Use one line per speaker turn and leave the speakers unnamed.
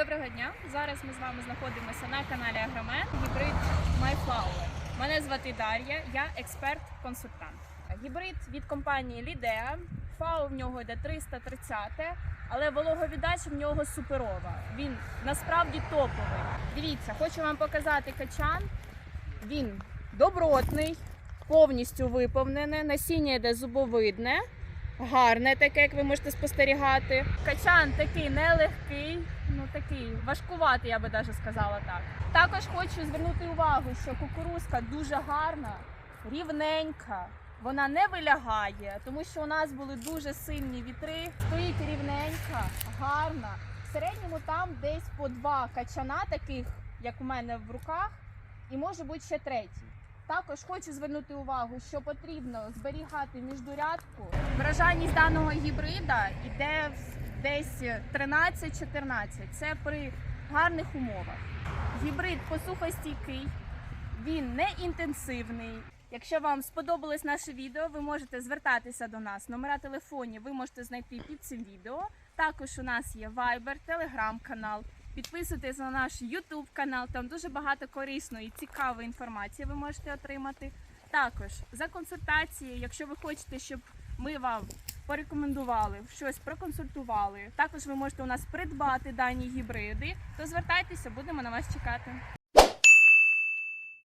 Доброго дня! Зараз ми з вами знаходимося на каналі Агромен Гібрид MyFlower. Мене звати Дар'я, я експерт-консультант. Гібрид від компанії Лідеа. ФАУ в нього йде 330, але вологовіддача в нього суперова. Він насправді топовий. Дивіться, хочу вам показати качан. Він добротний, повністю виповнений. Насіння йде зубовидне. Гарне таке, як ви можете спостерігати. Качан такий нелегкий, такий важкуватий, я би навіть сказала так. Також хочу звернути увагу, що кукурузка дуже гарна, рівненька. Вона не вилягає, тому що у нас були дуже сильні вітри. Стоїть рівненька, гарна. В середньому там десь по два качана, таких як у мене в руках, і може бути ще третій. Також хочу звернути увагу, що потрібно зберігати міждурядку. Вражальність даного гібрида йде в десь 13-14. Це при гарних умовах. Гібрид посухостійкий, він не інтенсивний. Якщо вам сподобалось наше відео, ви можете звертатися до нас. Номера телефонів ви можете знайти під цим відео. Також у нас є Viber, Telegram канал. Підписуйтесь на наш YouTube канал, там дуже багато корисної і цікавої інформації ви можете отримати. Також за консультацією, якщо ви хочете, щоб ми вам порекомендували, щось проконсультували. Також ви можете у нас придбати дані гібриди, то звертайтеся, будемо на вас чекати.